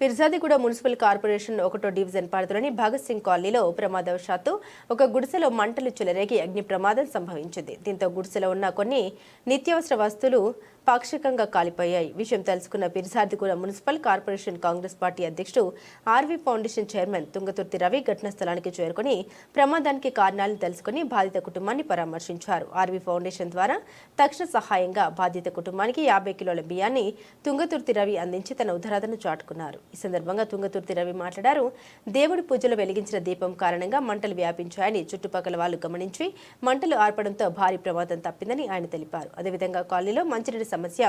Peerzadiguda municipal corporation ఒకటో division పరిధిలోని భగత్ సింగ్ కాలనీలో ప్రమాదవశాత్తు ఒక గుడిసెలో మంటలు చెలరేగి అగ్ని ప్రమాదం సంభవించింది. దీంతో గుడిసెలో ఉన్న కొన్ని నిత్యావసర వస్తువులు పాక్షికంగా కాలిపోయాయి. విషయం తెలుసుకున్న Firzadiguda municipal corporation Congress party అధ్యక్షుడు RV foundation chairman Tungaturthi Ravi ఘటనా స్థలానికి చేరుకుని ప్రమాదానికి కారణాలను తెలుసుకుని బాధిత కుటుంబాన్ని పరామర్శించారు. ఆర్వీ ఫౌండేషన్ ద్వారా తక్షణ సహాయంగా బాధిత కుటుంబానికి యాభై కిలోల బియ్యాన్ని తుంగతుర్తి రవి అందించి తన ఉదరాదను చాటుకున్నారు. ఈ సందర్భంగా తుంగతుర్తి రవి మాట్లాడారు. దేవుడి పూజలు వెలిగించిన దీపం కారణంగా మంటలు వ్యాపించాయని చుట్టుపక్కల వాళ్ళు గమనించి మంటలు ఆర్పడంతో భారీ ప్రమాదం తప్పిందని ఆయన తెలిపారు. అదేవిధంగా కాలనీలో మంచినీటి సమస్య.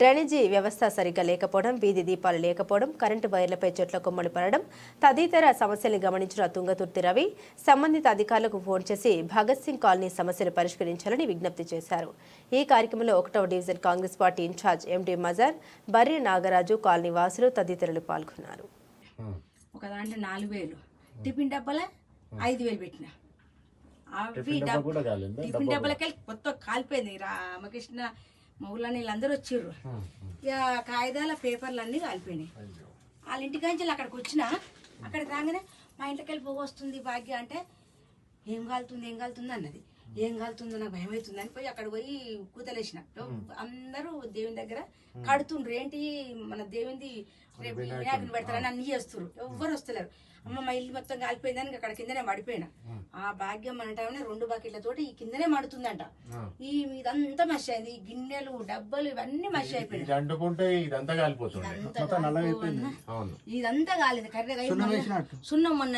డ్రైనేజీ వ్యవస్థ సరిగ్గా లేకపోవడం వీధి దీపాలు లేకపోవడం కరెంటు వైర్లపై చెట్ల కొమ్మలు పడడం తదితర సమస్యలు గమనించిన తుంగతుర్తి రవి సంబంధిత అధికారులకు ఫోన్ చేసి భగత్ సింగ్ కాలనీ సమస్యలు పరిష్కరించాలని విజ్ఞప్తి చేశారు. ఈ కార్యక్రమంలో ఒకటవ division Congress party incharge M D Mazhar Barri Nagaraju colony వాసులు తదితరులు పాల్గొన్నారు. ఒక దాంట్లో నాలుగు వేలు. టిఫిన్ డబ్బాల ఐదు వేలు పెట్టిన. అవి టిఫిన్ కొత్త కాలిపోయింది. రామకృష్ణ మౌలని వీళ్ళందరూ వచ్చిర్రు. ఇక కాగితాల పేపర్లు అన్నీ కాలిపోయినాయి వాళ్ళ ఇంటికి నుంచి అక్కడికి వచ్చిన అక్కడికి రాగానే మా ఇంటికి వెళ్ళి పొగ వస్తుంది భాగ్య అంటే ఏం కాలుతుంది ఏం కాలుతుంది అన్నది. ఏం కాలుతుందో నాకు భయం అవుతుంది అని పోయి అక్కడ పోయి కూతలేసిన. అందరూ దేవుని దగ్గర కడుతుండ్రు. ఏంటి మన దేవునిది రేపు వినాయకుని పెడతారని అన్ని చేస్తున్నారు ఎవ్వరు వస్తలేరు. అమ్మ మా ఇల్లు మొత్తం కాలిపోయిందని అక్కడ కిందనే మడిపోయినా ఆ భాగ్యం మన టైంలో రెండు బకెట్లతోటి ఈ కిందనే మడుతుందంట. ఈ ఇదంతా మసి అయింది. ఈ గిన్నెలు డబ్బలు ఇవన్నీ మసి అయిపోయినాయి. అంటుకుంటే ఇదంతా కాలేదు. కర్రెగా సున్నం మొన్న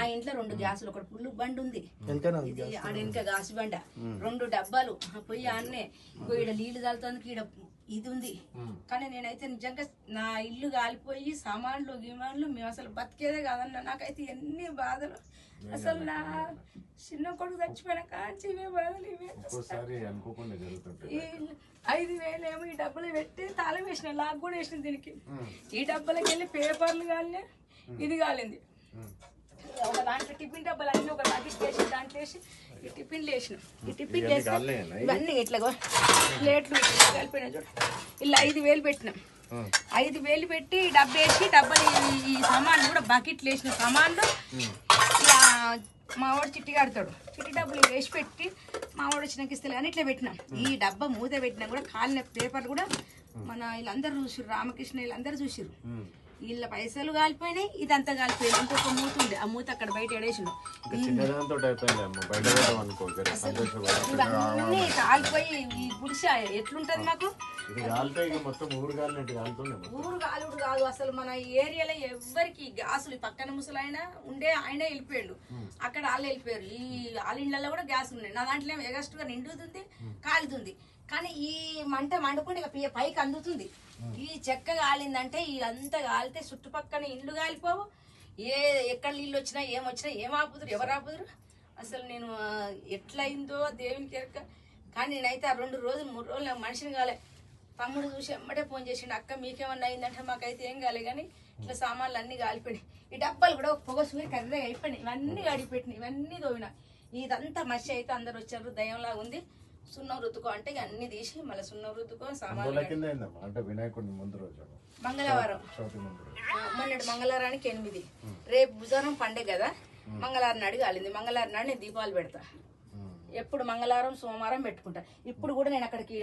నా ఇంట్లో రెండు గ్యాసులు ఒకటి పుల్లు బండి ఉంది. ఇది ఆడ వెనక గాసు బండ. రెండు డబ్బాలు. ఆ పొయ్యి ఆన్నే ఇంకో ఈడ నీళ్ళు చల్లుతానికి ఈడ ఇది ఉంది. కానీ నేనైతే నిజంగా నా ఇల్లు కాలిపోయి సామాన్లు గిమాన్లు మేము అసలు బతికేదే కాదన్న. నాకైతే ఎన్ని బాధలు. అసలు నా చిన్న కొడుకు చచ్చిపోయిన కాంచి ఇవే బాధలు ఇవే ఐదు వేలు ఏమో ఈ డబ్బులు పెట్టి తాళం వేసిన లాక్ కూడా వేసిన దీనికి. ఈ డబ్బులకి వెళ్ళి పేపర్లు కాలినాయి ఇది కాలింది. ఒక దాంట్లో టిఫిన్ వేసి ఈ టిఫిన్లు వేసినాం. ఈ టిఫిన్ వేసి? ఇవన్నీ ఇట్లా ప్లేట్లు ఇట్లా కలిపినాయి చూడు. ఇలా ఐదు వేలు పెట్టినాం. ఐదు వేలు పెట్టి డబ్బా వేసి డబ్బాలు ఈ- సామాన్లు కూడా బకెట్లు వేసిన సామాన్లు. ఇలా మావాడు చిట్టి కడతాడు. చిట్టి డబ్బులు వేసి పెట్టి మావాడు వచ్చినాక ఇస్తే అని ఇట్లా పెట్టినాం. ఈ డబ్బా మూత పెట్టినా కూడా కాలిన పేపర్లు కూడా మన వీళ్ళందరూ చూసిర్రు. రామకృష్ణ వీళ్ళందరూ చూసిర్రు. వీళ్ళ పైసలు కాలిపోయినాయి ఇదంతా కాలిపోయింది. ఇంకొక మూత ఉంది. ఆ మూత అక్కడ బయట సంతోషపడ ఇవన్నీ కాలిపోయి ఈ గుడిసె ఎట్లుంటది మాకు? ఊరు కాలుడు కాదు అసలు మన ఏరియాలో ఎవ్వరికి గ్యాసులు పక్కన ముసలాయన ఉండే ఆయన వెళ్ళిపోయాడు. అక్కడ వాళ్ళు వెళ్ళిపోయారు. ఈ వాళ్ళ ఇళ్ళల్లో కూడా గ్యాస్ ఉన్నాయి. నా దాంట్లో ఎగస్ట్గా నిండుతుంది కాలుతుంది. కానీ ఈ మంట మండుకుంటే ఇక పైకి అందుతుంది. ఈ చెక్క కాలిందంటే ఇదంతా కాలితే చుట్టుపక్కల ఇల్లు కాలిపోవు. ఏ ఎక్కడ నీళ్ళు వచ్చినా ఏం వచ్చినా ఏం ఆపుదురు ఎవరు ఆపుదురు? అసలు నేను ఆ, ఎట్లా అయిందో దేవునికి ఎరక కానీ నేనైతే ఆ రెండు రోజులు మూడు రోజులు నాకు మనిషిని కాలే. తమ్ముడు చూసి ఎమ్మటే ఫోన్ చేసిండు అక్క మీకేమన్నా అయిందంటే మాకైతే ఏం కాలే కానీ ఇట్లా సామాన్లు అన్ని కాలిపోయినాయి. ఈ డబ్బాలు కూడా ఒక పొగ సూరి కర్రగా అయిపోయినాయి. ఇవన్నీ గడిపెట్టినాయి ఇవన్నీ తోవిన. ఇదంతా మసి అయితే అందరు వచ్చారు దయంలాగా ఉంది. సున్నం రుద్దుకో అంటే ఇక అన్ని తీసి మళ్ళీ సున్నం రుద్దుకో సామాన్లు అంటే వినాయకుడిని ముందు రోజు. మంగళవారం. మొన్నటి మంగళవారానికి ఎనిమిది. రేపు బుధవారం పండే కదా? మంగళవారం నాడు కాలింది. మంగళవారం నాడు నేను దీపాలు పెడతా. ఎప్పుడు మంగళవారం సోమవారం పెట్టుకుంటా. ఇప్పుడు కూడా నేను అక్కడికి